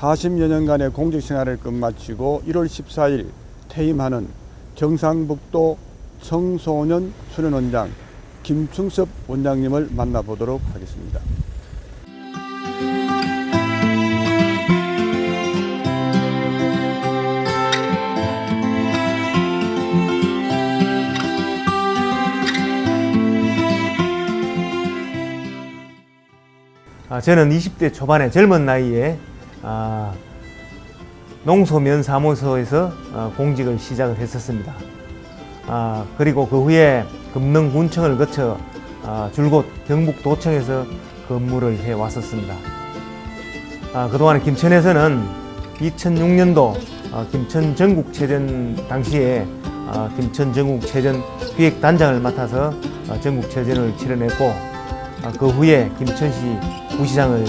40여 년간의 공직 생활을 끝마치고 1월 14일 퇴임하는 경상북도 청소년 수련원장 김충섭 원장님을 만나보도록 하겠습니다. 아, 저는 20대 초반의 젊은 나이에 아, 농소면 사무소에서 어, 공직을 시작을 했었습니다. 아, 그리고 그 후에 금능군청을 거쳐 아, 줄곧 경북도청에서 근무를 해 왔었습니다. 아, 그동안 김천에서는 2006년도 어, 김천 전국체전 당시에 어, 김천 전국체전 기획단장을 맡아서 어, 전국체전을 치러냈고 어, 그 후에 김천시 부시장을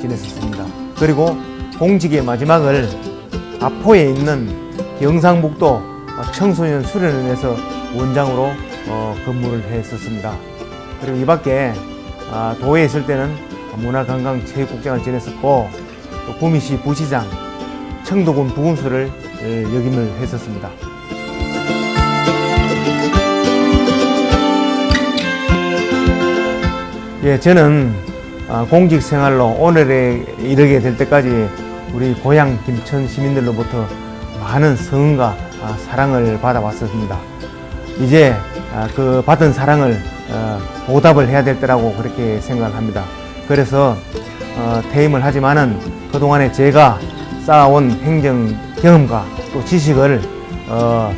지냈었습니다. 그리고 공직의 마지막을 아포에 있는 경상북도 어, 청소년 수련원에서 원장으로 어, 근무를 했었습니다. 그리고 이 밖에 아, 도에 있을 때는 문화관광체육국장을 지냈었고 또 구미시 부시장, 청도군 부군수를 에, 역임을 했었습니다. 예, 저는 아, 공직 생활로 오늘에 이르게 될 때까지 우리 고향 김천 시민들로부터 많은 성과 아, 사랑을 받아왔습니다. 이제 아, 그 받은 사랑을 어, 보답을 해야 될 때라고 그렇게 생각을 합니다. 그래서 어, 퇴임을 하지만은 그동안에 제가 쌓아온 행정 경험과 또 지식을 어,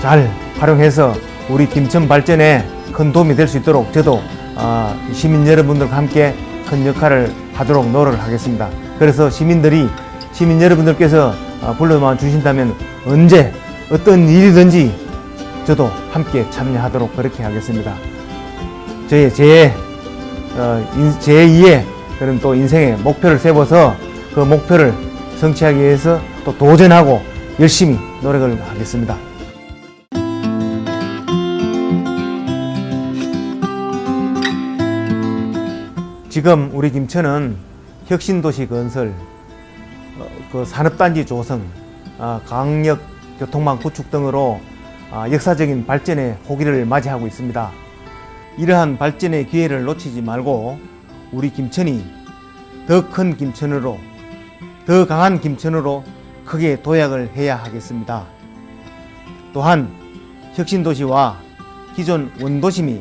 잘 활용해서 우리 김천 발전에 큰 도움이 될 수 있도록 저도 어, 시민 여러분들과 함께 큰 역할을 하도록 노력을 하겠습니다. 그래서 시민들이 시민 여러분들께서 어, 불러만 주신다면 언제 어떤 일이든지 저도 함께 참여하도록 그렇게 하겠습니다. 저의 제 어, 인- 제2의 그런 또 인생의 목표를 세워서 그 목표를 성취하기 위해서 또 도전하고 열심히 노력을 하겠습니다. 지금 우리 김천은 혁신도시 건설, 어, 그 산업단지 조성, 아, 강력 교통망 구축 등으로 아, 역사적인 발전의 호기를 맞이하고 있습니다. 이러한 발전의 기회를 놓치지 말고 우리 김천이 더 큰 김천으로 더 강한 김천으로 크게 도약을 해야 하겠습니다. 또한 혁신도시와 기존 원도심이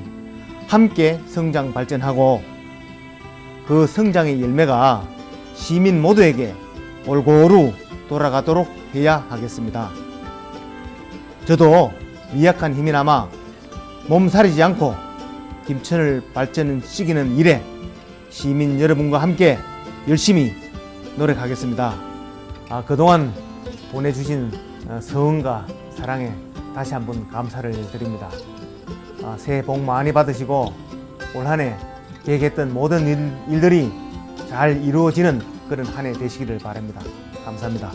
함께 성장 발전하고 그 성장의 열매가 시민 모두에게 골고루 돌아가도록 해야 하겠습니다. 저도 미약한 힘이나마 몸살이지 않고 김천을 발전시키는 일에 시민 여러분과 함께 열심히 노력하겠습니다. 아, 그동안 보내주신 어, 서운과 사랑에 다시 한번 감사를 드립니다. 아, 새해 복 많이 받으시고 올 한해 계획했던 모든 일, 일들이 잘 이루어지는 그런 한 해 되시기를 바랍니다. 감사합니다.